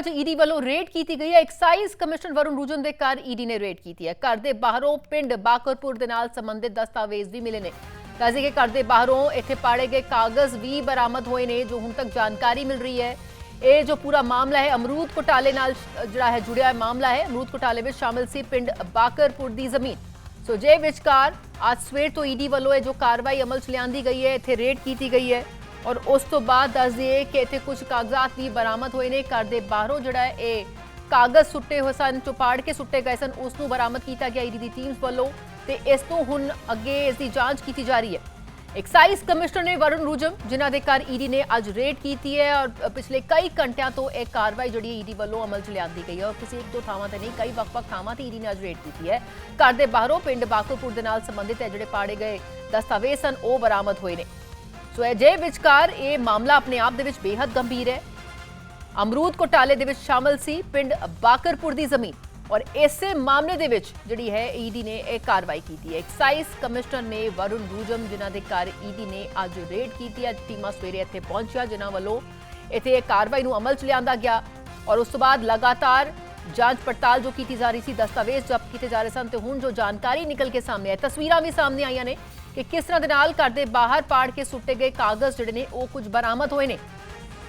ਜਿਨ੍ਹਾਂ ਈਡੀ ਵੱਲੋਂ ਰੇਡ ਕੀਤੀ ਗਈ ਹੈ। ਐਕਸਾਈਜ਼ ਕਮਿਸ਼ਨਰ ਵਰੁਣ ਰੂਜਨ ਦੇ ਘਰ ਈਡੀ ਨੇ ਰੇਡ ਕੀਤੀ ਹੈ। ਘਰ ਦੇ ਬਾਹਰੋਂ ਪਿੰਡ ਬਾਕਰਪੁਰ ਦੇ ਨਾਲ ਸੰਬੰਧਿਤ ਦਸਤਾਵੇਜ਼ ਵੀ ਮਿਲੇ ਨੇ। ਦੱਸਦੇ ਕਿ ਘਰ ਦੇ ਬਾਹਰੋਂ ਇੱਥੇ ਪਾੜੇ ਗਏ ਕਾਗਜ਼ ਵੀ ਬਰਾਮਦ ਹੋਏ ਨੇ, ਜੋ ਹੁਣ ਤੱਕ ਜਾਣਕਾਰੀ ਮਿਲ ਰਹੀ ਹੈ। ਇਹ ਜੋ ਪੂਰਾ ਮਾਮਲਾ ਹੈ, ਅਮਰੂਦ ਘੁਟਾਲੇ ਨਾਲ ਜਿਹੜਾ ਹੈ, ਜੁੜਿਆ ਮਾਮਲਾ ਹੈ। ਅਮਰੂਦ ਘੁਟਾਲੇ ਵਿੱਚ ਸ਼ਾਮਲ ਸੀ ਪਿੰਡ ਬਾਕਰਪੁਰ ਦੀ ਜ਼ਮੀਨ। ਸੋ ਜੇ ਵਿਚਕਾਰ ਅੱਜ ਸਵੇਰ ਤੋਂ ਈਡੀ ਵੱਲੋਂ ਇਹ ਜੋ ਕਾਰਵਾਈ ਅਮਲ ਚ ਲਿਆਂਦੀ ਗਈ ਹੈ, ਇੱਥੇ ਰੇਡ ਕੀਤੀ ਗਈ ਹੈ। ਔਰ ਉਸ ਤੋਂ ਬਾਅਦ ਦੱਸ ਦਈਏ ਕਿ ਇੱਥੇ ਕੁਝ ਕਾਗਜ਼ਾਤ ਵੀ ਬਰਾਮਦ ਹੋਏ ਨੇ। ਘਰ ਦੇ ਬਾਹਰੋਂ ਜਿਹੜਾ ਇਹ ਕਾਗਜ਼ ਸੁੱਟੇ ਹੋਏ ਸਨ, ਚੁਪਾੜ ਕੇ ਸੁੱਟੇ ਗਏ ਸਨ, ਉਸ ਨੂੰ ਬਰਾਮਦ ਕੀਤਾ ਗਿਆ ਈਡੀ ਦੀ ਟੀਮਸ ਵੱਲੋਂ ਤੇ ਇਸ ਤੋਂ ਹੁਣ ਅੱਗੇ ਇਸ ਦੀ ਜਾਂਚ ਕੀਤੀ ਜਾ ਰਹੀ ਹੈ। ਐਕਸਾਈਜ਼ ਕਮਿਸ਼ਨਰ ਨੇ ਵਰੁਣ ਰੂਜਮ, ਜਿਨ੍ਹਾਂ ਦੇ ਘਰ ਈਡੀ ਨੇ ਅੱਜ ਰੇਡ ਕੀਤੀ ਹੈ ਔਰ ਪਿਛਲੇ ਕਈ ਘੰਟਿਆਂ ਤੋਂ ਇਹ ਕਾਰਵਾਈ ਜਿਹੜੀ ਈਡੀ ਵੱਲੋਂ ਅਮਲ 'ਚ ਲਿਆਂਦੀ ਗਈ ਹੈ ਔਰ ਕਿਸੇ ਇੱਕ ਦੋ ਥਾਵਾਂ ਤੇ ਨਹੀਂ, ਕਈ ਵੱਖ-ਵੱਖ ਥਾਵਾਂ ਤੇ ਈਡੀ ਨੇ ਅੱਜ ਰੇਡ ਕੀਤੀ ਹੈ। ਘਰ ਦੇ ਬਾਹਰੋਂ ਪਿੰਡ ਬਾਕੋਪੁਰ ਦੇ ਨਾਲ ਸੰਬੰਧਿਤ ਹੈ ਜਿਹੜੇ ਪਾੜੇ ਗਏ ਦਸਤਾਵੇਜ਼ ਸਨ, ਉਹ ਬਰਾਮਦ ਹੋਏ ਨੇ। ਸੋ ਅਜੇ ਵਿਚਕਾਰ ਇਹ ਮਾਮਲਾ ਆਪਣੇ ਆਪ ਦੇ ਵਿੱਚ ਬੇहद ਗੰਭੀਰ ਹੈ। ਅਮਰੂਦ ਘੁਟਾਲੇ ਦੇ ਵਿੱਚ ਸ਼ਾਮਲ ਸੀ ਪਿੰਡ ਬਾਕਰਪੁਰ ਦੀ ਜ਼ਮੀਨ ਔਰ ਇਸੇ ਮਾਮਲੇ ਦੇ ਵਿੱਚ ਜਿਹੜੀ ਹੈ ਈਡੀ ਨੇ ਇਹ ਕਾਰਵਾਈ ਕੀਤੀ ਹੈ। ਐਕਸਾਈਜ਼ ਕਮਿਸ਼ਨਰ ਨੇ ਵਰੁਣ ਰੂਜਮ, ਜਿਨ੍ਹਾਂ ਦੇ ਘਰ ਈਡੀ ਨੇ ਅੱਜ ਰੇਡ ਕੀਤੀ ਅੱਜ ਟੀਮਾਂ ਸਵੇਰੇ ਇੱਥੇ ਪਹੁੰਚਿਆ, ਜਿਨ੍ਹਾਂ ਵੱਲੋਂ ਇੱਥੇ ਇਹ ਕਾਰਵਾਈ ਨੂੰ ਅਮਲ ਚ ਲਿਆਂਦਾ ਗਿਆ ਔਰ ਉਸ ਤੋਂ ਬਾਅਦ ਲਗਾਤਾਰ ਜਾਂਚ ਪੜਤਾਲ ਜੋ ਕੀਤੀ ਜਾ ਰਹੀ ਸੀ, ਦਸਤਾਵੇਜ਼ ਜ਼ਬਤ ਕੀਤੇ ਜਾ ਰਹੇ ਸਨ ਤੇ ਹੁਣ ਜੋ ਜਾਣਕਾਰੀ ਨਿਕਲ ਕੇ ਸਾਹਮਣੇ ਆਈ, ਤਸਵੀਰਾਂ ਵੀ ਸਾਹਮਣੇ ਆਈਆਂ ਨੇ। ਕਿ ਕਿਸ ਤਰ੍ਹਾਂ ਦੇ ਨਾਲ ਘਰ ਦੇ ਬਾਹਰ ਪਾੜ ਕੇ ਸੁੱਟੇ ਗਏ ਕਾਗਜ਼ ਜਿਹੜੇ ਨੇ, ਉਹ ਕੁਝ ਬਰਾਮਦ ਹੋਏ ਨੇ।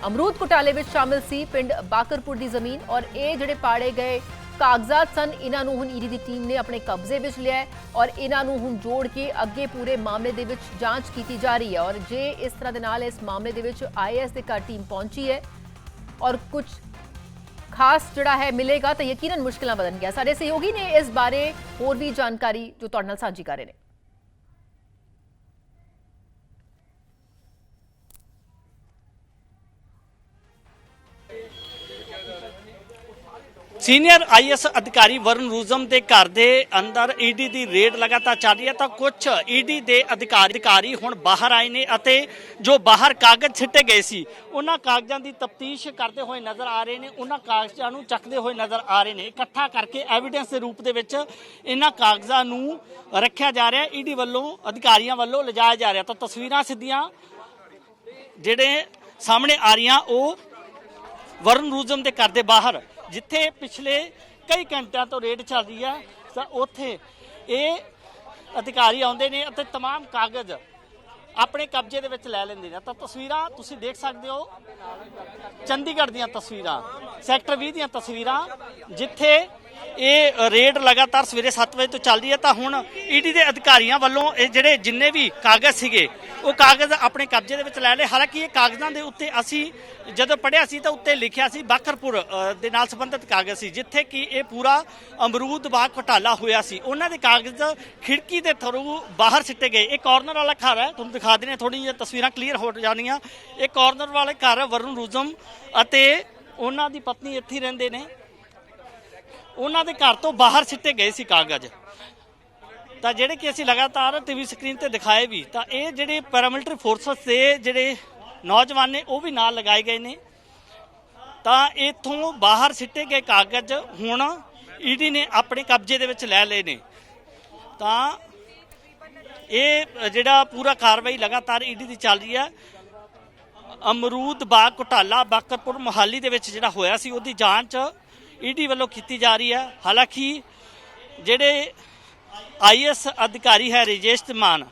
ਅਮਰੂਦ ਘੁਟਾਲੇ ਵਿੱਚ ਸ਼ਾਮਿਲ ਸੀ ਪਿੰਡ ਬਾਕਰਪੁਰ ਦੀ ਜ਼ਮੀਨ ਔਰ ਇਹ ਜਿਹੜੇ ਪਾੜੇ ਗਏ ਕਾਗਜ਼ਾਤ ਸਨ, ਇਹਨਾਂ ਨੂੰ ਹੁਣ ਈਡੀ ਦੀ ਟੀਮ ਨੇ ਆਪਣੇ ਕਬਜ਼ੇ ਵਿੱਚ ਲਿਆ ਔਰ ਇਹਨਾਂ ਨੂੰ ਹੁਣ ਜੋੜ ਕੇ ਅੱਗੇ ਪੂਰੇ ਮਾਮਲੇ ਦੇ ਵਿੱਚ ਜਾਂਚ ਕੀਤੀ ਜਾ ਰਹੀ ਹੈ। ਔਰ ਜੇ ਇਸ ਤਰ੍ਹਾਂ ਦੇ ਨਾਲ ਇਸ ਮਾਮਲੇ ਦੇ ਵਿੱਚ ਆਈਐਸ ਦੇ ਘਰ ਟੀਮ ਪਹੁੰਚੀ ਹੈ ਔਰ ਕੁਝ ਖਾਸ ਜਿਹੜਾ ਹੈ ਮਿਲੇਗਾ ਤਾਂ ਯਕੀਨਨ ਮੁਸ਼ਕਲਾਂ ਵਧਣ ਗਿਆ ਸਾਡੇ ਸਹਿਯੋਗੀ ਨੇ ਇਸ ਬਾਰੇ ਹੋਰ ਵੀ ਜਾਣਕਾਰੀ ਜੋ ਤੁਹਾਡੇ ਨਾਲ ਸਾਂਝੀ ਕਰ ਰਹੇ ਨੇ। ਸੀਨੀਅਰ ਆਈਐਸ ਅਧਿਕਾਰੀ ਵਰਨ ਰੂਜ਼ਮ ਦੇ ਘਰ ਦੇ ਅੰਦਰ ਈਡੀ ਦੀ ਰੇਡ ਲਗਾਤਾਰ ਚੱਲ ਰਹੀ ਹੈ ਤਾਂ ਕੁਝ ਈਡੀ ਦੇ ਅਧਿਕਾਰੀ ਅਧਿਕਾਰੀ ਹੁਣ ਬਾਹਰ ਆਏ ਨੇ ਅਤੇ ਜੋ ਬਾਹਰ ਕਾਗਜ਼ ਛਿੱਟੇ ਗਏ ਸੀ, ਉਹਨਾਂ ਕਾਗਜ਼ਾਂ ਦੀ ਤਫਤੀਸ਼ ਕਰਦੇ ਹੋਏ ਨਜ਼ਰ ਆ ਰਹੇ ਨੇ, ਉਹਨਾਂ ਕਾਗਜ਼ਾਂ ਨੂੰ ਚੱਕਦੇ ਹੋਏ ਨਜ਼ਰ ਆ ਰਹੇ ਨੇ। ਇਕੱਠਾ ਕਰਕੇ ਐਵੀਡੈਂਸ ਦੇ ਰੂਪ ਦੇ ਵਿੱਚ ਇਹਨਾਂ ਕਾਗਜ਼ਾਂ ਨੂੰ ਰੱਖਿਆ ਜਾ ਰਿਹਾ, ਈਡੀ ਵੱਲੋਂ, ਅਧਿਕਾਰੀਆਂ ਵੱਲੋਂ ਲਿਜਾਇਆ ਜਾ ਰਿਹਾ। ਤਾਂ ਤਸਵੀਰਾਂ ਸਿੱਧੀਆਂ ਜਿਹੜੇ ਸਾਹਮਣੇ ਆ ਰਹੀਆਂ, ਉਹ ਵਰਨ ਰੂਜ਼ਮ ਦੇ ਘਰ ਦੇ ਬਾਹਰ ਜਿੱਥੇ ਪਿਛਲੇ ਕਈ ਘੰਟਿਆਂ ਤੋਂ ਰੇਡ ਚੱਲ ਰਹੀ ਹੈ ਤਾਂ ਉੱਥੇ ਇਹ ਅਧਿਕਾਰੀ ਆਉਂਦੇ ਨੇ ਅਤੇ तमाम ਕਾਗਜ਼ ਆਪਣੇ ਕਬਜ਼ੇ ਦੇ ਵਿੱਚ ਲੈ ਲੈਂਦੇ ਨੇ। ਤਾਂ ਤਸਵੀਰਾਂ ਤੁਸੀਂ ਦੇਖ ਸਕਦੇ ਹੋ। ਚੰਡੀਗੜ੍ਹ ਦੀਆਂ ਤਸਵੀਰਾਂ, ਸੈਕਟਰ 20 ਦੀਆਂ ਤਸਵੀਰਾਂ, ਜਿੱਥੇ ਇਹ ਰੇਡ ਲਗਾਤਾਰ ਸਵੇਰੇ 7 ਵਜੇ ਤੋਂ ਚੱਲ ਰਹੀ ਹੈ। ਤਾਂ ਹੁਣ ਈਡੀ ਦੇ ਅਧਿਕਾਰੀਆਂ ਵੱਲੋਂ ਇਹ ਜਿਹੜੇ ਜਿੰਨੇ ਵੀ ਕਾਗਜ਼ ਸੀਗੇ, ਉਹ ਕਾਗਜ਼ ਆਪਣੇ ਕਬਜ਼ੇ ਦੇ ਵਿੱਚ ਲੈ ਲਏ। ਹਾਲਾਂਕਿ ਇਹ ਕਾਗਜ਼ਾਂ ਦੇ ਉੱਤੇ ਅਸੀਂ ਜਦੋਂ ਪੜਿਆ ਸੀ ਤਾਂ ਉੱਤੇ ਲਿਖਿਆ ਸੀ ਬਾਕਰਪੁਰ ਦੇ ਨਾਲ ਸੰਬੰਧਿਤ ਕਾਗਜ਼ ਸੀ, ਜਿੱਥੇ ਕਿ ਇਹ ਪੂਰਾ ਅਮਰੂਦ ਬਾਗ ਘਟਾਲਾ ਹੋਇਆ ਸੀ। ਉਹਨਾਂ ਦੇ ਕਾਗਜ਼ ਖਿੜਕੀ ਦੇ ਥਰੂ ਬਾਹਰ ਸਿੱਟੇ ਗਏ। ਇਹ ਕਾਰਨਰ ਵਾਲਾ ਘਰ ਹੈ, ਤੁਹਾਨੂੰ ਦਿਖਾ ਦਿੰਦੇ ਹਾਂ ਥੋੜੀ ਜਿਹੀ ਤਸਵੀਰਾਂ ਕਲੀਅਰ ਹੋ ਜਾਣੀਆਂ। ਇਹ ਕਾਰਨਰ ਵਾਲੇ ਘਰ ਵਰੁਣ ਰੂਜ਼ਮ ਅਤੇ ਉਹਨਾਂ ਦੀ ਪਤਨੀ ਇੱਥੇ ਹੀ ਰਹਿੰਦੇ ਨੇ। ਉਹਨਾਂ ਦੇ ਘਰ ਤੋਂ ਬਾਹਰ ਸਿੱਟੇ ਗਏ ਸੀ ਕਾਗਜ਼। ਤਾਂ ਜਿਹੜੇ ਕਿ ਅਸੀਂ ਲਗਾਤਾਰ ਟੀਵੀ ਸਕਰੀਨ ਤੇ ਦਿਖਾਏ ਵੀ, ਤਾਂ ਇਹ ਜਿਹੜੇ ਪੈਰਾਮਿਲਟਰੀ ਫੋਰਸਸ ਦੇ ਜਿਹੜੇ ਨੌਜਵਾਨ ਨੇ, ਉਹ ਵੀ ਨਾਲ ਲਗਾਏ ਗਏ ਨੇ। ਤਾਂ ਇਥੋਂ ਬਾਹਰ ਸਿੱਟੇ ਗਏ ਕਾਗਜ਼, ਹੁਣ ਈਡੀ ਨੇ ਆਪਣੇ ਕਬਜ਼ੇ ਦੇ ਵਿੱਚ ਲੈ ਲਏ ਨੇ। ਤਾਂ ਇਹ ਜਿਹੜਾ ਪੂਰਾ ਕਾਰਵਾਈ ਲਗਾਤਾਰ ਈਡੀ ਦੀ ਚੱਲ ਰਹੀ ਹੈ, ਅਮਰੂਦ ਬਾਗ ਘੁਟਾਲਾ ਬਾਕਰਪੁਰ ਮੁਹਾਲੀ ਦੇ ਵਿੱਚ ਜਿਹੜਾ ਹੋਇਆ ਸੀ, ਉਹਦੀ ਜਾਂਚ ਈਡੀ ਵੱਲੋਂ ਕੀਤੀ ਜਾ ਰਹੀ ਹੈ। ਹਾਲਾਂਕਿ ਜਿਹੜੇ ਆਈਐਸ ਅਧਿਕਾਰੀ ਹੈ ਰਜੇਸ਼ ਧਮਾਨ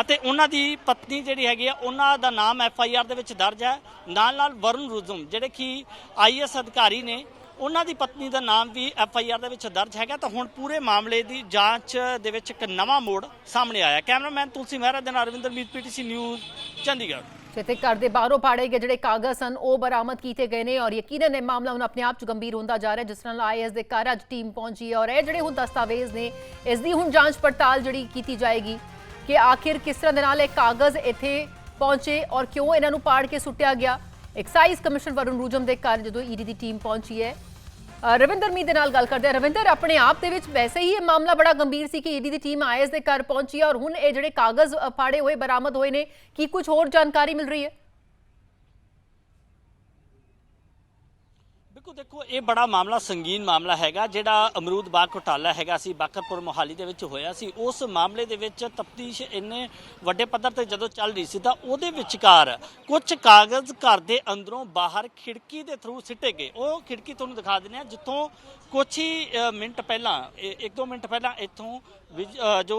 ਅਤੇ ਉਹਨਾਂ ਦੀ ਪਤਨੀ ਜਿਹੜੀ ਹੈਗੀ ਆ ਉਹਨਾਂ ਦਾ ਨਾਮ ਐਫ ਆਈ ਆਰ ਦੇ ਵਿੱਚ ਦਰਜ ਹੈ। ਨਾਲ ਨਾਲ ਵਰਨ ਰੁਜ਼ਮ, ਜਿਹੜੇ ਕਿ ਆਈਐਸ ਅਧਿਕਾਰੀ ਨੇ ਉਹਨਾਂ ਦੀ ਪਤਨੀ ਦਾ ਨਾਮ ਵੀ ਐਫ ਆਈ ਆਰ ਦੇ ਵਿੱਚ ਦਰਜ ਹੈਗਾ ਤਾਂ ਹੁਣ ਪੂਰੇ ਮਾਮਲੇ ਦੀ ਜਾਂਚ ਦੇ ਵਿੱਚ ਇੱਕ ਨਵਾਂ ਮੋੜ ਸਾਹਮਣੇ ਆਇਆ। ਕੈਮਰਾਮੈਨ ਤੁਲਸੀ ਮਹਿਰਾ ਦੇ ਨਾਲ ਅਰਵਿੰਦਰ ਮੀਤ ਪੀਟੀਸੀ ਨਿਊਜ਼, ਚੰਡੀਗੜ੍ਹ। ਜਿੱਥੇ ਘਰ ਦੇ ਬਾਹਰੋਂ ਪਾੜੇ ਗਏ ਜਿਹੜੇ ਕਾਗਜ਼ ਸਨ, ਉਹ ਬਰਾਮਦ ਕੀਤੇ ਗਏ ਨੇ ਔਰ ਯਕੀਨਨ ਇਹ ਮਾਮਲਾ ਹੁਣ ਆਪਣੇ ਆਪ ਚ ਗੰਭੀਰ ਹੁੰਦਾ ਜਾ ਰਿਹਾ, ਜਿਸ ਨਾਲ ਆਈਐਸ ਦੇ ਘਰ ਅੱਜ ਟੀਮ ਪਹੁੰਚੀ ਔਰ ਇਹ ਜਿਹੜੇ ਹੁਣ ਦਸਤਾਵੇਜ਼ ਨੇ, ਇਸ ਦੀ ਹੁਣ ਜਾਂਚ ਪੜਤਾਲ ਜਿਹੜੀ ਕੀਤੀ ਜਾਏਗੀ ਕਿ ਆਖਿਰ ਕਿਸ ਤਰ੍ਹਾਂ ਦੇ ਨਾਲ ਇਹ ਕਾਗਜ਼ ਇੱਥੇ ਪਹੁੰਚੇ ਔਰ ਕਿਉਂ ਇਹਨਾਂ ਨੂੰ ਪਾੜ ਕੇ ਸੁੱਟਿਆ ਗਿਆ। ਐਕਸਾਈਜ਼ ਕਮਿਸ਼ਨ ਵਰੁਣ ਰੂਜਮ ਦੇ ਘਰ ਜਦੋਂ ਈਡੀ ਦੀ ਟੀਮ ਪਹੁੰਚੀ ਹੈ ਰਵਿੰਦਰ ਮੀ ਦੇ ਨਾਲ ਗੱਲ ਕਰਦੇ ਆ ਰਵਿੰਦਰ, ਆਪਣੇ ਆਪ ਦੇ ਵਿੱਚ ਵੈਸੇ ਹੀ ਇਹ ਮਾਮਲਾ ਬੜਾ ਗੰਭੀਰ ਸੀ ਕਿ ਈਡੀ ਦੀ ਟੀਮ ਆਈਐਸ ਦੇ ਘਰ ਪਹੁੰਚੀ ਹੈ ਔਰ ਹੁਣ ਇਹ ਜਿਹੜੇ ਕਾਗਜ਼ ਫਾੜੇ ਹੋਏ, ਬਰਾਮਦ ਹੋਏ ਨੇ, ਕੀ ਕੁਝ ਹੋਰ ਜਾਣਕਾਰੀ ਮਿਲ ਰਹੀ ਹੈ? ਬਿਲਕੁਲ ਦੇਖੋ ਇਹ ਬੜਾ ਮਾਮਲਾ ਸੰਗੀਨ ਮਾਮਲਾ ਹੈਗਾ ਜਿਹੜਾ ਅਮਰੂਦ ਬਾਗ ਘੁਟਾਲਾ ਹੈਗਾ ਸੀ ਬਾਕਰਪੁਰ ਮੋਹਾਲੀ ਦੇ ਵਿੱਚ ਹੋਇਆ ਸੀ। ਉਸ ਮਾਮਲੇ ਦੇ ਵਿੱਚ ਤਫਤੀਸ਼ ਇੰਨੇ ਵੱਡੇ ਪੱਧਰ ਤੇ ਜਦੋਂ ਚੱਲ ਰਹੀ ਸੀ ਤਾਂ ਉਹਦੇ ਵਿਚਕਾਰ ਕੁਝ ਕਾਗਜ਼ ਘਰ ਦੇ ਅੰਦਰੋਂ ਬਾਹਰ ਖਿੜਕੀ ਦੇ ਥਰੂ ਸਿੱਟੇ ਗਏ। ਉਹ ਖਿੜਕੀ ਤੁਹਾਨੂੰ ਦਿਖਾ ਦਿੰਦੇ ਆ ਜਿੱਥੋਂ ਕੁਝ ਹੀ ਮਿੰਟ ਪਹਿਲਾਂ ਇਹ- ਇੱਕ ਦੋ ਮਿੰਟ ਪਹਿਲਾਂ ਇੱਥੋਂ ਵਿਜ- ਅ, ਜੋ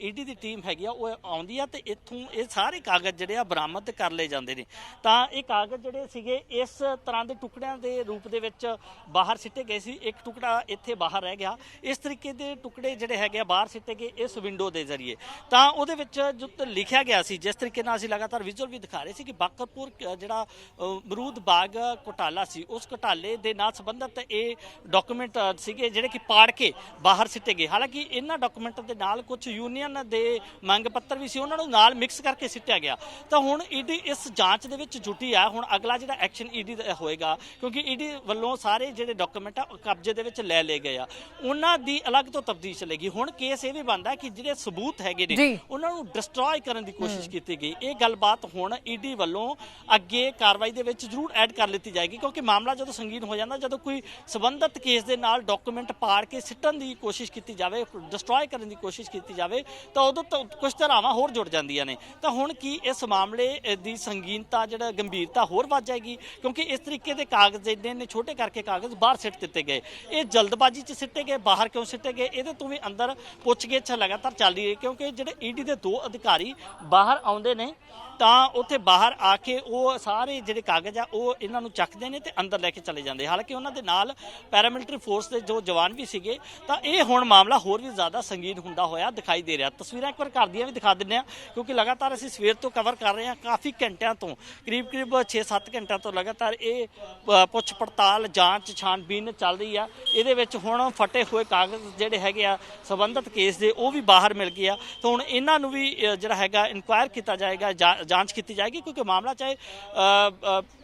ਈਡੀ ਦੀ ਟੀਮ ਹੈਗੀ ਆ ਉਹ ਆਉਂਦੀ ਆ ਤੇ ਇੱਥੋਂ ਇਹ ਸਾਰੇ ਕਾਗਜ਼ ਜਿਹੜੇ ਆ ਬਰਾਮਦ ਕਰ ਲਏ ਜਾਂਦੇ ਨੇ। ਤਾਂ ਇਹ ਕਾਗਜ਼ ਜਿਹੜੇ ਸੀਗੇ ਇਸ ਤਰ੍ਹਾਂ ਦੇ ਟੁਕੜਿਆਂ ਦੇ ਰੂਪ ਦੇ ਵਿੱਚ ਬਾਹਰ ਸਿੱਟੇ ਗਏ ਸੀ, ਇੱਕ ਟੁਕੜਾ ਇੱਥੇ ਬਾਹਰ ਰਹਿ ਗਿਆ। ਇਸ ਤਰੀਕੇ ਦੇ ਟੁਕੜੇ ਜਿਹੜੇ ਹੈਗੇ ਆ, ਬਾਹਰ ਸਿੱਟੇ ਗਏ ਇਸ ਵਿੰਡੋ ਦੇ ਜ਼ਰੀਏ। ਤਾਂ ਉਹਦੇ ਵਿੱਚ ਜੋ ਲਿਖਿਆ ਗਿਆ ਸੀ, ਜਿਸ ਤਰੀਕੇ ਨਾਲ ਅਸੀਂ ਲਗਾਤਾਰ ਵਿਜ਼ੂਅਲ ਵੀ ਦਿਖਾ ਰਹੇ ਸੀ ਕਿ ਬਾਕਰਪੁਰ ਜਿਹੜਾ ਮਰੂਦ ਬਾਗ ਘੁਟਾਲਾ ਸੀ, ਉਸ ਘੁਟਾਲੇ ਦੇ ਨਾਲ ਸੰਬੰਧਿਤ ਇਹ ਡਾਕੂਮੈਂਟ ਸੀਗੇ ਜਿਹੜੇ ਕਿ ਪਾੜ ਕੇ ਬਾਹਰ ਸਿੱਟੇ ਗਏ। ਹਾਲਾਂਕਿ ਇਹਨਾਂ ਡਾਕੂਮੈਂਟ ਦੇ ਨਾਲ ਕੁਝ ਯੂਨੀਅਨ ਦੇ ਮੰਗ ਪੱਤਰ ਵੀ ਸੀ, ਉਹਨਾਂ ਨੂੰ ਨਾਲ ਮਿਕਸ ਕਰਕੇ ਸਿੱਟਿਆ ਗਿਆ। ਤਾਂ ਹੁਣ ਈਡੀ ਇਸ ਜਾਂਚ ਦੇ ਵਿੱਚ ਜੁਟੀ ਆ। ਹੁਣ ਅਗਲਾ ਜਿਹੜਾ ਐਕਸ਼ਨ ਈਡੀ ਦਾ ਹੋਏਗਾ, ਕਿਉਂਕਿ ਈਡੀ ਵੱਲੋਂ ਸਾਰੇ ਜਿਹੜੇ ਡਾਕੂਮੈਂਟ ਆ ਉਹ ਕਬਜ਼ੇ ਦੇ ਵਿੱਚ ਲੈ ਲਏ ਗਏ ਆ। ਉਹਨਾਂ ਦੀ ਅਲੱਗ ਤੋਂ ਤਫਤੀਸ਼ ਚੱਲੇਗੀ। ਹੁਣ ਕੇਸ ਇਹ ਵੀ ਬਣਦਾ ਕਿ ਜਿਹੜੇ ਸਬੂਤ ਹੈਗੇ ਨੇ। ਉਹਨਾਂ ਨੂੰ ਡਿਸਟਰੋਏ ਕਰਨ ਦੀ ਕੋਸ਼ਿਸ਼ ਕੀਤੀ ਗਈ। ਇਹ ਗੱਲਬਾਤ ਹੁਣ ਈਡੀ ਵੱਲੋਂ ਅੱਗੇ ਕਾਰਵਾਈ ਦੇ ਵਿੱਚ ਜ਼ਰੂਰ ਐਡ ਕਰ ਲਿੱਤੀ ਜਾਏਗੀ ਕਿਉਂਕਿ ਮਾਮਲਾ ਜਦੋਂ ਸੰਗੀਨ ਹੋ ਜਾਂਦਾ ਜਦੋਂ ਕੋਈ ਸਬੰਧਤ ਕੇਸ ਦੇ ਨਾਲ ਡਾਕੂਮੈਂਟ ਪਾੜ ਕੇ ਸਿੱਟਣ ਦੀ ਕੋਸ਼ਿਸ਼ ਕੀਤੀ ਜਾਵੇ ਡਿਸਟਰੋਏ ਕਰਨ ਦੀ ਕੋਸ਼ਿਸ਼ ਕੀਤੀ ਜਾਵੇ ਤਾਂ ਉਦੋਂ ਤੋਂ ਕੁਝ ਧਾਰਾਵਾਂ ਹੋਰ ਜੁੜ ਜਾਂਦੀਆਂ ਨੇ। ਤਾਂ ਹੁਣ ਕੀ ਇਸ ਮਾਮਲੇ ਦੀ ਸੰਗੀਨਤਾ ਜਿਹੜਾ ਗੰਭੀਰਤਾ ਹੋਰ ਵੱਧ ਜਾਏਗੀ? ਕਿਉਂਕਿ ਇਸ ਤਰੀਕੇ ਦੇ ਕਾਗਜ਼ ਇੰਨੇ ਨੇ ਛੋਟੇ ਕਰਕੇ ਕਾਗਜ਼ ਬਾਹਰ ਸਿੱਟ ਦਿੱਤੇ ਗਏ। ਇਹ ਜਲਦਬਾਜ਼ੀ 'ਚ ਸਿੱਟੇ ਗਏ, ਬਾਹਰ ਕਿਉਂ ਸਿੱਟੇ ਗਏ? ਇਹਦੇ ਤੋਂ ਵੀ ਅੰਦਰ ਪੁੱਛਗਿੱਛ ਲਗਾਤਾਰ ਚੱਲ ਰਹੀ ਹੈ, ਕਿਉਂਕਿ ਜਿਹੜੇ ਈਡੀ ਦੇ ਦੋ ਅਧਿਕਾਰੀ ਬਾਹਰ ਆਉਂਦੇ ਨੇ, ਤਾਂ ਉੱਥੇ ਬਾਹਰ ਆ ਕੇ ਉਹ ਸਾਰੇ ਜਿਹੜੇ ਕਾਗਜ਼ ਆ, ਉਹ ਇਹਨਾਂ ਨੂੰ ਚੱਕਦੇ ਨੇ ਤੇ ਅੰਦਰ ਲੈ ਕੇ ਚਲੇ ਜਾਂਦੇ। ਹਾਲਾਂਕਿ ਉਹਨਾਂ ਦੇ ਨਾਲ ਪੈਰਾਮਿਲਟਰੀ ਫੋਰਸ ਦੇ ਜੋ ਜਵਾਨ ਵੀ ਸੀਗੇ, ਤਾਂ ਇਹ ਹੁਣ ਮਾਮਲਾ ਹੋਰ ਵੀ ਜ਼ਿਆਦਾ ਸੰਗੀਨ ਹੁੰਦਾ ਹੋਇਆ ਦਿਖਾਈ ਦੇ ਰਿਹਾ। ਤਸਵੀਰਾਂ ਇੱਕ ਵਾਰ ਘਰ ਦੀਆਂ ਵੀ ਦਿਖਾ ਦਿੰਦੇ ਆ ਕਿਉਂਕਿ ਲਗਾਤਾਰ ਅਸੀਂ ਸਵੇਰ ਤੋਂ ਕਵਰ ਕਰ ਰਹੇ ਹਾਂ ਕਾਫੀ ਘੰਟਿਆਂ ਤੋਂ ਕਰੀਬ ਕਰੀਬ 6-7 ਘੰਟਿਆਂ ਤੋਂ ਲਗਾਤਾਰ ਇਹ ਪੁੱਛ ਪੜਤਾਲ ਜਾਂਚ ਛਾਣਬੀਨ ਚੱਲ ਰਹੀ ਆ। ਇਹਦੇ ਵਿੱਚ ਹੁਣ ਫਟੇ ਹੋਏ ਕਾਗਜ਼ ਜਿਹੜੇ ਹੈਗੇ ਆ, ਸੰਬੰਧਿਤ ਕੇਸ ਦੇ, ਉਹ ਵੀ ਬਾਹਰ ਮਿਲ ਗਏ ਆ। ਤਾਂ ਹੁਣ ਇਹਨਾਂ ਨੂੰ ਵੀ ਜਿਹੜਾ ਹੈਗਾ ਇਨਕੁਆਇਰ ਕੀਤਾ ਜਾਏਗਾ, ਜਾਂ- ਜਾਂਚ ਕੀਤੀ ਜਾਏਗੀ, ਕਿਉਂਕਿ ਮਾਮਲਾ ਚਾਹੇ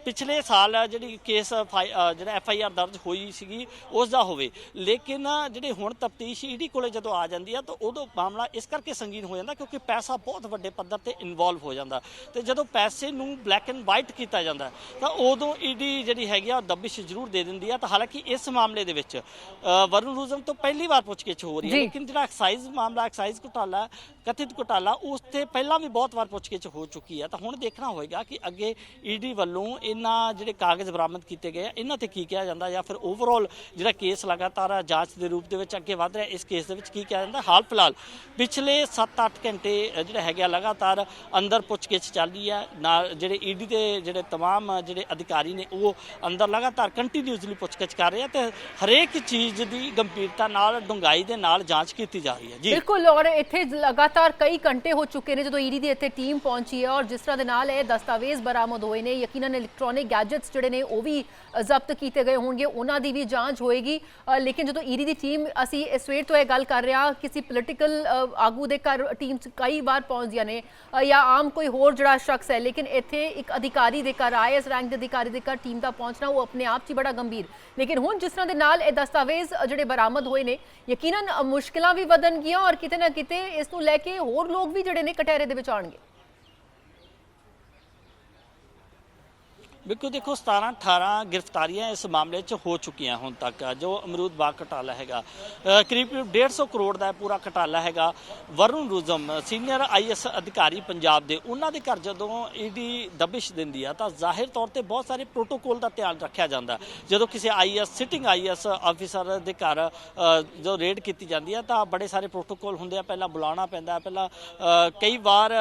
ਪਿਛਲੇ ਸਾਲ ਜਿਹੜੀ ਕੇਸ ਫਾਈ- ਜਿਹੜਾ ਐਫ ਆਈ ਆਰ ਦਰਜ ਹੋਈ ਸੀਗੀ, ਉਸ ਦਾ ਹੋਵੇ। ਲੇਕਿਨ ਜਿਹੜੇ ਹੁਣ ਤਫਤੀਸ਼ ਈਡੀ ਕੋਲੇ ਜਦੋਂ ਆ ਜਾਂਦੀ ਆ, ਤਾਂ ਉਦੋਂ ਮਾਮਲਾ ਇਸ ਕਰਕੇ ਸੰਗੀਨ ਹੋ ਜਾਂਦਾ, ਕਿਉਂਕਿ ਪੈਸਾ ਬਹੁਤ ਵੱਡੇ ਪੱਧਰ ਤੇ ਇਨਵੋਲਵ ਹੋ ਜਾਂਦਾ। ਤੇ ਜਦੋਂ ਪੈਸੇ ਨੂੰ ਬਲੈਕ ਐਂਡ ਵਾਈਟ ਕੀਤਾ ਜਾਂਦਾ, ਤਾਂ ਉਦੋਂ ਈਡੀ ਜਿਹੜੀ ਹੈਗੀ ਆ, ਉਹ ਦਬਿਸ਼ ਜ਼ਰੂਰ ਦੇ ਦਿੰਦੀ ਆ ਤਾਂ ਹਾਲਾਂਕਿ ਇਸ ਮਾਮਲੇ ਦੇ ਵਿੱਚ ਅ, ਵਰੁਣ ਰੂਜਮ ਤੋਂ ਪਹਿਲੀ ਵਾਰ ਪੁੱਛਗਿੱਛ ਹੋ ਰਹੀ ਹੈ ਜੀ। ਲੇਕਿਨ ਜਿਹੜਾ ਐਕਸਾਈਜ਼ ਮਾਮਲਾ ਐਕਸਾਈਜ਼ ਘੁਟਾਲਾ ਕਥਿਤ ਘੁਟਾਲਾ ਉਸ ਤੇ ਪਹਿਲਾਂ ਵੀ ਬਹੁਤ ਵਾਰ ਪੁੱਛਗਿੱਛ ਹੋ ਚੁੱਕੀ ਹੈ ਤਾਂ ਹੁਣ ਦੇਖਣਾ ਹੋਏਗਾ ਕਿ ਅੱਗੇ ਈਡੀ ਵੱਲੋਂ ਇਹਨਾਂ ਜਿਹੜੇ ਕਾਗਜ਼ ਬਰਾਮਦ ਕੀਤੇ ਗਏ ਆ ਇਹਨਾਂ ਤੇ ਕੀ ਕਿਹਾ ਜਾਂਦਾ ਜਾਂ ਫਿਰ ਓਵਰਆਲ ਜਿਹੜਾ ਕੇਸ ਲਗਾਤਾਰ ਜਾਂਚ ਦੇ ਰੂਪ ਦੇ ਵਿੱਚ ਅੱਗੇ ਵਧ ਰਿਹਾ ਇਸ ਕੇਸ ਦੇ ਵਿੱਚ ਕੀ ਕਿਹਾ ਜਾਂਦਾ ਹਾਲ ਫਿਲਹਾਲ ਪਿਛਲੇ 7-8 ਘੰਟੇ ਅ, ਜਿਹੜੇ ਹੈਗੇ ਆ ਲਗਾਤਾਰ ਅੰਦਰ ਪੁੱਛਗਿੱਛ ਚੱਲ ਰਹੀ ਹੈ ਨਾਲ ਜਿਹੜੇ ਈਡੀ ਦੇ ਜਿਹੜੇ तमाम ਜਿਹੜੇ ਅਧਿਕਾਰੀ ਨੇ ਉਹ ਅੰਦਰ ਲਗਾਤਾਰ ਕੰਟੀਨਿਊਸਲੀ ਪੁੱਛਗਿੱਛ ਕਰ ਰਹੇ ਆ ਤੇ ਹਰੇਕ ਚੀਜ਼ ਦੀ ਗੰਭੀਰਤਾ ਨਾਲ, ਡੂੰਘਾਈ ਦੇ ਨਾਲ ਜਾਂਚ ਕੀਤੀ ਜਾ ਰਹੀ ਹੈ। ਜੀ। ਬਿਲਕੁਲ, ਔਰ ਇੱਥੇ ਲਗਾਤਾਰ ਕਈ ਘੰਟੇ ਹੋ ਚੁੱਕੇ ਨੇ ਜਦੋਂ ਈਡੀ ਦੀ ਇੱਥੇ ਟੀਮ ਪਹੁੰਚੀ ਹੈ ਔਰ ਜਿਸ ਤਰ੍ਹਾਂ ਦੇ ਨਾਲ ਇਹ ਦਸਤਾਵੇਜ਼ ਬਰਾਮਦ ਹੋਏ ਨੇ, ਯਕੀਨਨ ਇਲੈਕਟ੍ਰੋਨਿਕ ਗੈਜਟਸ ਜਿਹੜੇ ਨੇ ਉਹ ਵੀ ਜ਼ਬਤ ਕੀਤੇ ਗਏ ਹੋਣਗੇ, ਉਹਨਾਂ ਦੀ ਵੀ ਜਾਂਚ ਹੋਏਗੀ। ਲੇਕਿਨ ਜਦੋਂ ਈਡੀ ਦੀ ਟੀਮ ਅਸੀਂ ਇਸ ਸਵੇਰ ਤੋਂ ਇਹ ਗੱਲ ਕਰ ਰਿਹਾ ਕਿਸੇ ਪੋਲੀਟੀਕਲ ਆਗੂ ਦੇ ਘਰ ਟੀਮ ਕਈ ਵਾਰ ਪਹੁੰਚਦੀਆਂ ਨੇ ਜਾਂ ਆਮ ਕੋਈ ਹੋਰ ਜਿਹੜਾ ਸ਼ਖਸ ਹੈ, ਲੇਕਿਨ ਇੱਥੇ ਇੱਕ ਅਧਿਕਾਰੀ ਦੇ ਘਰ ਆਈਐਸ ਰੈਂਕ ਦੇ ਅਧਿਕਾਰੀ ਦੇ ਘਰ ਟੀਮ ਦਾ ਪਹੁੰਚਣਾ, ਉਹ ਆਪਣੇ ਆਪ 'ਚ ਬੜਾ ਗੰਭੀਰ। ਲੇਕਿਨ ਹੁਣ ਜਿਸ ਤਰ੍ਹਾਂ ਦੇ ਨਾਲ ਇਹ ਦਸਤਾਵੇਜ਼ ਜਿਹੜੇ ਬਰਾਮਦ ਹੋਏ ਨੇ ਯਕੀਨਨ ਅ, ਮੁਸ਼ਕਿਲਾਂ ਵੀ ਵਧਣਗੀਆਂ ਔਰ ਕਿਤੇ ਨਾ ਕਿਤੇ ਇਸ ਨੂੰ ਲੈ ਕੇ ਹੋਰ ਲੋਕ ਵੀ ਜਿਹੜੇ ਨੇ ਕਟਹਿਰੇ ਦੇ ਵਿੱਚ ਆਣਗੇ ਬਿਲਕੁਲ ਦੇਖੋ 17 18 ਗ੍ਰਿਫਤਾਰੀਆਂ ਇਸ ਮਾਮਲੇ 'ਚ ਹੋ ਚੁੱਕੀਆਂ ਹੁਣ ਤੱਕ। ਜੋ ਅਮਰੂਦ ਬਾਗ ਘਟਾਲਾ ਹੈਗਾ ਅ, ਕਰੀਬ ਕਰੀਬ 150 ਕਰੋੜ ਦਾ ਪੂਰਾ ਘਟਾਲਾ ਹੈਗਾ। ਵਰੁਣ ਰੁਜ਼ਮ ਸੀਨੀਅਰ ਆਈਐਸ ਅਧਿਕਾਰੀ ਪੰਜਾਬ ਦੇ ਉਹਨਾਂ ਦੇ ਘਰ ਜਦੋਂ ਈਡੀ ਦਬਿਸ਼ ਦਿੰਦੀ ਆ ਤਾਂ ਜ਼ਾਹਿਰ ਤੌਰ ਤੇ ਬਹੁਤ ਸਾਰੇ ਪ੍ਰੋਟੋਕੋਲ ਦਾ ਧਿਆਨ ਰੱਖਿਆ ਜਾਂਦਾ। ਜਦੋਂ ਕਿਸੇ ਆਈਐਸ ਸਿਟਿੰਗ ਆਈਐਸ ਆਫੀਸਰ ਦੇ ਘਰ ਜੋ ਰੇਡ ਕੀਤੀ ਜਾਂਦੀ ਆ ਤਾਂ ਬੜੇ ਸਾਰੇ ਪ੍ਰੋਟੋਕੋਲ ਹੁੰਦੇ ਆ। ਪਹਿਲਾਂ ਬੁਲਾਉਣਾ ਪੈਂਦਾ ਪਹਿਲਾਂ ਕਈ ਵਾਰ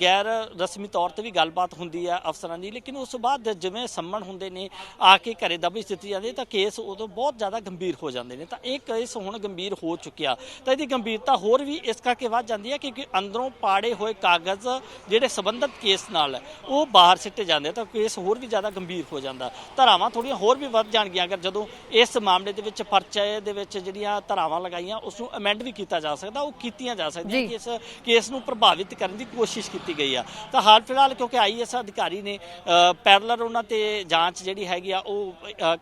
ਗੈਰ ਰਸਮੀ ਤੌਰ ਤੇ ਵੀ ਗੱਲਬਾਤ ਹੁੰਦੀ ਆ ਅਫਸਰਾਂ ਦੀ ਲੇਕਿਨ ਉਸ ਤੋਂ ਬਾਅਦ ਜਿਵੇਂ ਸੰਮਣ ਹੁੰਦੇ ਨੇ ਆ ਕੇ ਘਰੇ ਦਬਿਸ਼ ਦਿੱਤੀ ਜਾਂਦੀ ਤਾਂ ਕੇਸ ਉਦੋਂ ਬਹੁਤ ਜ਼ਿਆਦਾ ਗੰਭੀਰ ਹੋ ਜਾਂਦੇ ਨੇ। ਤਾਂ ਇਹ ਕੇਸ ਹੁਣ ਗੰਭੀਰ ਹੋ ਚੁੱਕਿਆ। ਤਾਂ ਇਹਦੀ ਗੰਭੀਰਤਾ ਹੋਰ ਵੀ ਇਸ ਕਰਕੇ ਵੱਧ ਜਾਂਦੀ ਹੈ ਕਿਉਂਕਿ ਅੰਦਰੋਂ ਪਾੜੇ ਹੋਏ ਕਾਗਜ਼ ਜਿਹੜੇ ਸੰਬੰਧਿਤ ਕੇਸ ਨਾਲ ਉਹ ਬਾਹਰ ਸਿੱਟੇ ਜਾਂਦੇ ਤਾਂ ਕੇਸ ਹੋਰ ਵੀ ਜ਼ਿਆਦਾ ਗੰਭੀਰ ਹੋ ਜਾਂਦਾ। ਧਾਰਾਵਾਂ ਥੋੜੀਆਂ ਹੋਰ ਵੀ ਵੱਧ ਜਾਣਗੀਆਂ ਅਗਰ ਜਦੋਂ ਇਸ ਮਾਮਲੇ ਦੇ ਵਿੱਚ ਪਰਚੇ ਦੇ ਵਿੱਚ ਜਿਹੜੀਆਂ ਧਾਰਾਵਾਂ ਲਗਾਈਆਂ ਉਸ ਨੂੰ ਅਮੈਂਡ ਵੀ ਕੀਤਾ ਜਾ ਸਕਦਾ ਉਹ ਕੀਤੀਆਂ ਜਾ ਸਕਦੀਆਂ। ਕਿ ਇਸ ਕੇਸ ਨੂੰ ਪ੍ਰਭਾਵਿਤ ਕਰਨ ਦੀ ਕੋਸ਼ਿਸ਼ ਕੀਤੀ ਗਈ ਆ। ਤਾਂ ਹਾਲ ਫਿਲਹਾਲ ਕਿਉਂਕਿ ਆਈਐਸ ਅਧਿਕਾਰੀ ਨੇ ਪੈਰਲਰ ਉਹਨਾਂ ਤੇ ਜਾਂਚ ਜਿਹੜੀ ਹੈਗੀ ਆ, ਉਹ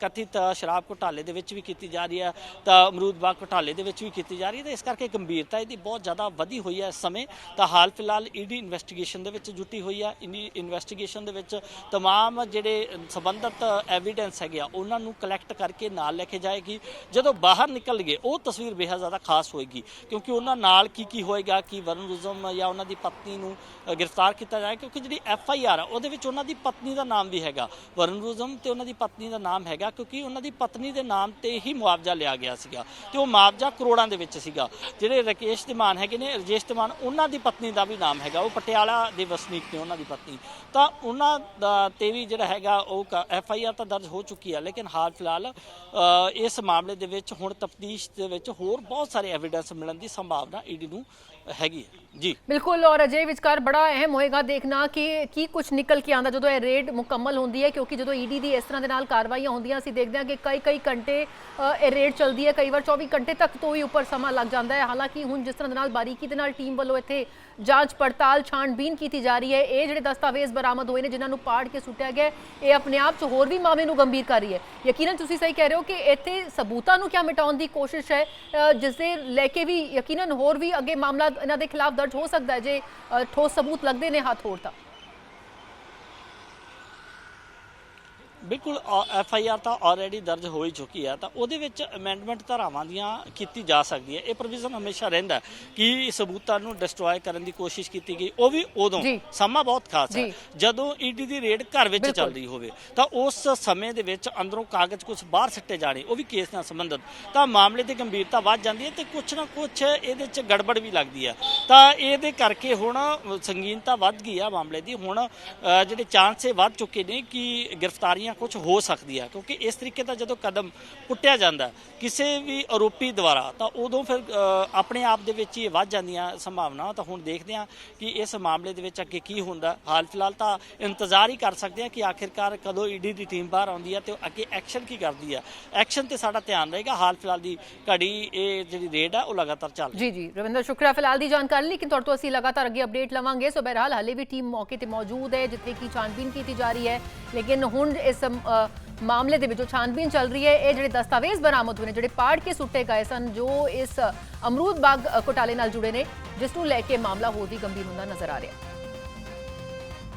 ਕਥਿਤ ਸ਼ਰਾਬ ਘੁਟਾਲੇ ਦੇ ਵਿੱਚ ਵੀ ਕੀਤੀ ਜਾ ਰਹੀ ਹੈ ਤਾਂ ਅਮਰੂਦ ਬਾਗ ਘੁਟਾਲੇ ਦੇ ਵਿੱਚ ਵੀ ਕੀਤੀ ਜਾ ਰਹੀ ਹੈ ਤੇ ਇਸ ਕਰਕੇ ਗੰਭੀਰਤਾ ਇਹਦੀ ਬਹੁਤ ਜ਼ਿਆਦਾ ਵਧੀ ਹੋਈ ਹੈ ਇਸ ਸਮੇਂ। ਤਾਂ ਹਾਲ ਫਿਲਹਾਲ ਈਡੀ ਇਨਵੈਸਟੀਗੇਸ਼ਨ ਦੇ ਵਿੱਚ ਜੁਟੀ ਹੋਈ ਹੈ ਇਨੀ ਇਨਵੈਸਟੀਗੇਸ਼ਨ ਦੇ ਵਿੱਚ ਤਮਾਮ ਜਿਹੜੇ ਸੰਬੰਧਿਤ ਐਵੀਡੈਂਸ ਹੈਗੇ ਆ, ਉਹਨਾਂ ਨੂੰ ਕਲੈਕਟ ਕਰਕੇ ਨਾਲ ਲੈ ਕੇ ਜਾਏਗੀ। ਜਦੋਂ ਬਾਹਰ ਨਿਕਲ ਗਏ ਉਹ ਤਸਵੀਰ ਬੇਹੱਦ ਜ਼ਿਆਦਾ ਖਾਸ ਹੋਏਗੀ, ਕਿਉਂਕਿ ਉਹਨਾਂ ਨਾਲ ਕੀ ਕੀ ਹੋਏਗਾ, ਕਿ ਵਰਨ ਰੁਜ਼ਮ ਜਾਂ ਉਹਨਾਂ ਦੀ ਪਤਨੀ ਨੂੰ ਗ੍ਰਿਫਤਾਰ ਕੀਤਾ ਜਾਏ, ਕਿਉਂਕਿ ਜਿਹੜੀ ਐਫ ਆਈ ਆਰ ਆ, ਉਹਦੇ ਵਿੱਚ ਉਹਨਾਂ ਦੀ ਪਤਨੀ ਦਾ ਨਾਮ ਵੀ ਹੈਗਾ। ਵਰਨ ਰੁਜ਼ਮ ਤੇ ਉਹਨਾਂ ਦੀ ਪਤਨੀ ਦਾ ਨਾਮ ਹੈਗਾ ਕਿਉਂਕਿ ਉਹਨਾਂ ਦੀ ਪਤਨੀ ਦੇ ਨਾਮ ਤੇ ਹੀ ਮੁਆਵਜ਼ਾ ਲਿਆ ਗਿਆ ਸੀਗਾ ਤੇ ਉਹ ਮੁਆਵਜ਼ਾ ਕਰੋੜਾਂ ਦੇ ਵਿੱਚ ਸੀਗਾ। ਜਿਹੜੇ ਰਕੇਸ਼ ਧਮਾਨ ਹੈਗੇ ਨੇ ਰਜੇਸ਼ ਧਮਾਨ ਉਹਨਾਂ ਦੀ ਪਤਨੀ ਦਾ ਵੀ ਨਾਮ ਹੈਗਾ। ਉਹ ਪਟਿਆਲਾ ਦੇ ਵਸਨੀਕ ਨੇ ਉਹਨਾਂ ਦੀ ਪਤਨੀ। ਤਾਂ ਉਹਨਾਂ ਦਾ ਤੇ ਵੀ ਜਿਹੜਾ ਹੈਗਾ ਉਹ ਐਫ ਆਈ ਆਰ ਤਾਂ ਦਰਜ ਹੋ ਚੁੱਕੀ ਹੈ ਲੇਕਿਨ ਹਾਲ ਫਿਲਹਾਲ ਅ, ਇਸ ਮਾਮਲੇ ਦੇ ਵਿੱਚ ਹੁਣ ਤਫਤੀਸ਼ ਦੇ ਵਿੱਚ ਹੋਰ ਬਹੁਤ ਸਾਰੇ ਐਵੀਡੈਂਸ ਮਿਲਣ ਦੀ ਸੰਭਾਵਨਾ ਈਡੀ ਨੂੰ ਹੈਗੀ ਹੈ। ਜੀ। ਬਿਲਕੁਲ, ਔਰ ਅਜੇ ਵਿਚਕਾਰ ਬੜਾ ਅਹਿਮ ਹੋਏਗਾ ਦੇਖਣਾ ਕਿ ਕੀ ਕੁਝ ਨਿਕਲ ਕੇ ਆਂਦਾ ਜਦੋਂ ਇਹ ਰੇਡ ਮੁਕੰਮਲ ਹੁੰਦੀ ਹੈ, ਕਿਉਂਕਿ ਜਦੋਂ ਈਡੀ ਦੀ ਇਸ ਤਰ੍ਹਾਂ ਦੇ ਨਾਲ ਕਾਰਵਾਈਆਂ ਹੁੰਦੀਆਂ, ਅਸੀਂ ਦੇਖਦੇ ਹਾਂ ਕਿ ਕਈ ਕਈ ਘੰਟੇ ਇਹ ਰੇਡ ਚੱਲਦੀ ਹੈ, ਕਈ ਵਾਰ 24 ਘੰਟੇ ਤੱਕ ਤੋਂ ਵੀ ਉੱਪਰ ਸਮਾਂ ਲੱਗ ਜਾਂਦਾ ਹੈ। ਹਾਲਾਂਕਿ ਹੁਣ ਜਿਸ ਤਰ੍ਹਾਂ ਦੇ ਨਾਲ ਬਾਰੀਕੀ ਦੇ ਨਾਲ ਟੀਮ ਵੱਲੋਂ ਇੱਥੇ ਜਾਂਚ ਪੜਤਾਲ ਛਾਣਬੀਨ ਕੀਤੀ ਜਾ ਰਹੀ ਹੈ। ਇਹ ਜਿਹੜੇ ਦਸਤਾਵੇਜ਼ ਬਰਾਮਦ ਹੋਏ ਨੇ ਜਿਨ੍ਹਾਂ ਨੂੰ ਪਾੜ ਕੇ ਸੁੱਟਿਆ ਗਿਆ ਇਹ ਆਪਣੇ ਆਪ 'ਚ ਹੋਰ ਵੀ ਮਾਮਲੇ ਨੂੰ ਗੰਭੀਰ ਕਰ ਰਹੀ ਹੈ। ਯਕੀਨਨ ਤੁਸੀਂ ਸਹੀ ਕਹਿ ਰਹੇ ਹੋ ਕਿ ਇੱਥੇ ਸਬੂਤਾਂ ਨੂੰ ਕਿਆ ਮਿਟਾਉਣ ਦੀ ਕੋਸ਼ਿਸ਼ ਹੈ ਅ, ਜਿਸ ਦੇ ਲੈ ਕੇ ਵੀ ਯਕੀਨਨ ਹੋਰ ਵੀ ਅੱਗੇ ਮਾਮਲਾ ਇਹਨਾਂ ਦੇ ਖਿਲਾਫ ਦਰਜ ਹੋ ਸਕਦਾ ਹੈ ਜੇ ਠੋਸ ਸਬੂਤ ਲੱਗਦੇ ਨੇ ਹੱਥ ਹੋਰ ਤਾਂ। ਬਿਲਕੁਲ ਐਫ ਆਈ ਆਰ ਤਾਂ ਆਲਰੇਡੀ ਦਰਜ ਹੋ ਹੀ ਚੁੱਕੀ ਹੈ ਤਾਂ ਉਹਦੇ ਵਿੱਚ ਅਮੈਂਡਮੈਂਟ ਧਾਰਾਵਾਂ ਦੀਆਂ ਕੀਤੀ ਜਾ ਸਕਦੀ ਹੈ ਇਹ ਪ੍ਰੋਵੀਜ਼ਨ ਹਮੇਸ਼ਾ ਰਹਿੰਦਾ ਕਿ ਸਬੂਤਾਂ ਨੂੰ ਡਿਸਟਰੋਏ ਕਰਨ ਦੀ ਕੋਸ਼ਿਸ਼ ਕੀਤੀ ਗਈ ਉਹ ਵੀ ਉਦੋਂ। ਸਮਾਂ ਬਹੁਤ ਖਾਸ ਹੈ। ਜਦੋਂ ਈਡੀ ਦੀ ਰੇਡ ਘਰ ਵਿੱਚ ਬਿਲਕੁਲ। ਚੱਲ ਰਹੀ ਹੋਵੇ ਤਾਂ ਉਸ ਸਮੇਂ ਦੇ ਵਿੱਚ ਅੰਦਰੋਂ ਕਾਗਜ਼ ਕੁਝ ਬਾਹਰ ਸਿੱਟੇ ਜਾਣੇ ਉਹ ਵੀ ਕੇਸ ਨਾਲ ਸੰਬੰਧਿਤ ਤਾਂ ਮਾਮਲੇ ਦੀ ਗੰਭੀਰਤਾ ਵੱਧ ਜਾਂਦੀ ਹੈ ਤੇ ਕੁਝ ਨਾ ਕੁਝ ਇਹਦੇ 'ਚ ਗੜਬੜ ਵੀ ਲੱਗਦੀ ਹੈ ਤਾਂ ਇਹਦੇ ਕਰਕੇ ਹੁਣ ਸੰਗੀਨਤਾ ਵੱਧ ਗਈ ਆ ਮਾਮਲੇ ਦੀ ਹੁਣ ਜਿਹੜੇ ਚਾਂਸ ਵੱਧ ਚੁੱਕੇ ਨੇ ਕਿ ਗ੍ਰਿਫਤਾਰੀਆਂ ਕੁਝ ਹੋ ਸਕਦੀ ਹੈ, ਕਿਉਂਕਿ ਇਸ ਤਰੀਕੇ ਦਾ ਜਦੋਂ ਕਦਮ ਪੁੱਟਿਆ ਜਾਂਦਾ, ਕਿਸੇ ਵੀ ਆਰੋਪੀ ਦੁਆਰਾ, ਤਾਂ ਉਦੋਂ ਫਿਰ ਆਪਣੇ ਆਪ ਦੇ ਵਿੱਚ ਹੀ ਵੱਧ ਜਾਂਦੀਆਂ ਸੰਭਾਵਨਾਵਾਂ, ਤਾਂ ਹੁਣ ਦੇਖਦੇ ਹਾਂ ਕਿ ਇਸ ਮਾਮਲੇ ਦੇ ਵਿੱਚ ਅੱਗੇ ਕੀ ਹੁੰਦਾ। ਹਾਲ ਫਿਲਹਾਲ ਤਾਂ ਇੰਤਜ਼ਾਰ ਹੀ ਕਰ ਸਕਦੇ ਹਾਂ ਕਿ ਆਖਿਰਕਾਰ ਕਦੋਂ ਈਡੀ ਦੀ ਟੀਮ ਬਾਹਰ ਆਉਂਦੀ ਹੈ ਤੇ ਉਹ ਅੱਗੇ ਐਕਸ਼ਨ ਕੀ ਕਰਦੀ ਹੈ। ਐਕਸ਼ਨ ਤੇ ਸਾਡਾ ਧਿਆਨ ਰਹੇਗਾ। ਹਾਲ ਫਿਲਹਾਲ ਦੀ ਘੜੀ, ਇਹ ਜਿਹੜੀ ਰੇਡ ਹੈ ਉਹ ਲਗਾਤਾਰ ਚੱਲ ਰਹੀ ਜੀ ਜੀ। ਰਵਿੰਦਰ, ਸ਼ੁਕਰੀਆ ਫਿਲਹਾਲ ਦੀ ਜਾਣਕਾਰੀ ਲਈ। ਲੇਕਿਨ ਤੁਹਾਡੇ ਤੋਂ ਅਸੀਂ ਲਗਾਤਾਰ ਅੱਗੇ ਅਪਡੇਟ ਲਵਾਂਗੇ। ਸੋ ਬਹਰਹਾਲ, ਹਾਲੇ ਵੀ ਟੀਮ ਮੌਕੇ ਤੇ ਮੌਜੂਦ ਹੈ, ਜਿੱਥੇ ਕੀ ਛਾਣਬੀਨ ਕੀਤੀ ਜਾ ਰਹੀ ਹੈ। ਲੇਕਿਨ ਹੁਣ ਇਸ ਅ, ਮਾਮਲੇ ਦੇ ਵਿੱਚ ਜੋ ਛਾਣਬੀਨ ਚੱਲ ਰਹੀ ਹੈ। ਇਹ ਜਿਹੜੇ ਦਸਤਾਵੇਜ਼ ਬਰਾਮਦ ਹੋਏ ਨੇ ਜਿਹੜੇ ਪਾੜ ਕੇ ਸੁੱਟੇ ਗਏ ਸਨ ਜੋ ਇਸ ਅਮਰੂਦ ਬਾਗ ਘੁਟਾਲੇ ਨਾਲ ਜੁੜੇ ਨੇ ਜਿਸ ਨੂੰ ਲੈ ਕੇ ਮਾਮਲਾ ਹੋਰ ਵੀ ਗੰਭੀਰ ਹੁੰਦਾ ਨਜ਼ਰ ਆ ਰਿਹਾ ਹੈ।